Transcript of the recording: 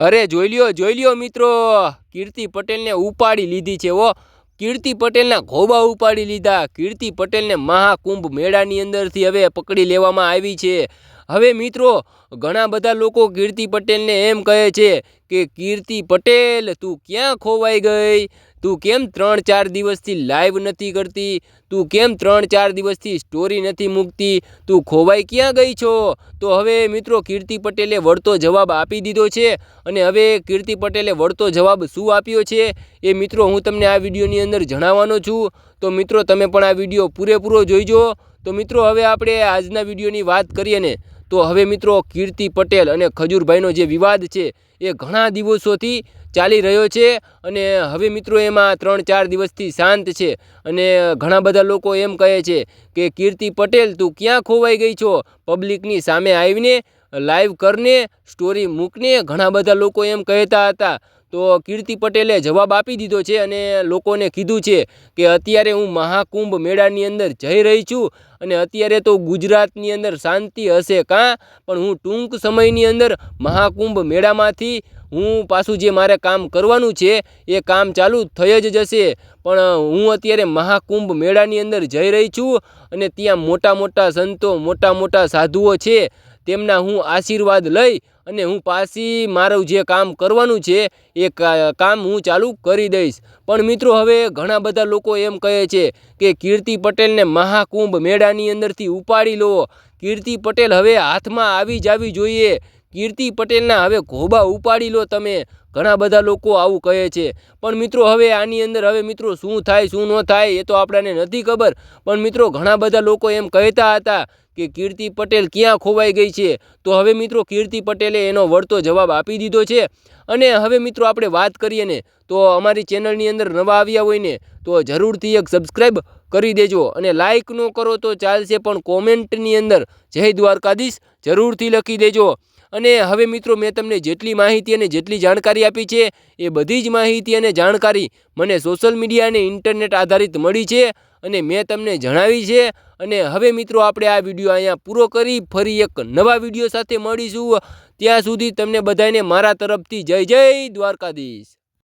અરે, જોઈ લ્યો જોઈ લ્યો મિત્રો, કીર્તિ પટેલને ઉપાડી લીધી છે ઓ કીર્તિ પટેલના ઘોબા ઉપાડી લીધા. કીર્તિ પટેલને મહાકુંભ મેળાની અંદરથી હવે પકડી લેવામાં આવી છે. હવે મિત્રો, ઘણા બધા લોકો કીર્તિ પટેલને એમ કહે છે કે, કીર્તિ પટેલ, તું ક્યાં ખોવાઈ ગઈ? તું કેમ ત્રણ ચાર દિવસથી લાઈવ નથી કરતી? તું કેમ ત્રણ ચાર દિવસથી સ્ટોરી નથી મૂકતી? તું ખોવાઈ ક્યાં ગઈ છો? તો હવે મિત્રો કીર્તિ પટેલે વળતો જવાબ આપી દીધો છે અને હવે કીર્તિ પટેલે વળતો જવાબ શું આપ્યો છે એ મિત્રો હું તમને આ વિડીયોની અંદર જણાવવાનો છું. તો મિત્રો તમે પણ આ વીડિયો પૂરેપૂરો જોઈજો. તો મિત્રો હવે આપણે આજના વિડીયોની વાત કરીએ ને તો હવે મિત્રો કીર્તિ પટેલ અને ખજૂરભાઈનો જે વિવાદ છે એ ઘણા દિવસોથી ચાલી રહ્યો છે અને હવે મિત્રો એમાં ત્રણ ચાર દિવસથી શાંત છે અને ઘણા બધા લોકો એમ કહે છે કે કીર્તિ પટેલ, તું ક્યાં ખોવાઈ ગઈ છો? પબ્લિકની સામે આવીને, લાઈવ કરને, સ્ટોરી મૂકને, ઘણા બધા લોકો એમ કહેતા હતા. તો કીર્તિ પટેલે જવાબ આપી દીધો છે અને લોકોને કીધું છે કે અત્યારે હું મહાકુંભ મેળાની અંદર જઈ રહી છું અને અત્યારે તો ગુજરાતની અંદર શાંતિ હશે કાં? પણ હું ટૂંક સમયની અંદર મહાકુંભ મેળામાંથી હું પાછું જે મારે કામ કરવાનું છે એ કામ ચાલુ થઈ જ જશે. પણ હું અત્યારે મહાકુંભ મેળાની અંદર જઈ રહી છું અને ત્યાં મોટા મોટા સંતો, મોટા મોટા સાધુઓ છે. તેમના હું આશીર્વાદ લઈ અને હું પાછી મારું જે કામ કરવાનું છે, એ કામ હું ચાલુ કરી દઈશ. પણ મિત્રો, હવે ઘણા બધા લોકો એમ કહે છે કે કીર્તિ પટેલને મહાકુંભ મેળાની અંદરથી ઉપાડી લો. કીર્તિ પટેલ હવે હાથમાં આવી જવી જોઈએ. કીર્તિ પટેલના હવે ઘોબા ઉપાડી લો તમે. ઘણા બધા લોકો આવું કહે છે. પણ મિત્રો, હવે આની અંદર, હવે મિત્રો, શું થાય, શું ન થાય એ તો આપણને નથી ખબર. પણ મિત્રો, ઘણા બધા લોકો એમ કહેતા હતા કે કીર્તિ પટેલ ક્યાં ખોવાઈ ગઈ છે? તો હવે મિત્રો કીર્તિ પટેલે એનો વળતો જવાબ આપી દીધો છે. અને હવે મિત્રો આપણે વાત કરીએ ને, તો અમારી ચેનલની અંદર નવા આવ્યા હોય ને, તો જરૂરથી એક સબસ્ક્રાઈબ કરી દેજો અને લાઇક ન કરો તો ચાલશે પણ કોમેન્ટની અંદર જય દ્વારકાધીશ જરૂરથી લખી દેજો. અને હવે મિત્રો મેં તમને જેટલી માહિતી અને જેટલી જાણકારી આપી છે, એ બધી જ માહિતી અને જાણકારી મને સોશિયલ મીડિયા અને ઇન્ટરનેટ આધારિત મળી છે. અને મેં તમને જણાવી છે. અને હવે મિત્રો આપણે આ વીડિયો અહીંયા પૂરો કરી ફરી એક નવા વીડિયો સાથે મળીશું. ત્યાં સુધી તમને બધાને મારા તરફથી જય જય દ્વારકાધીશ.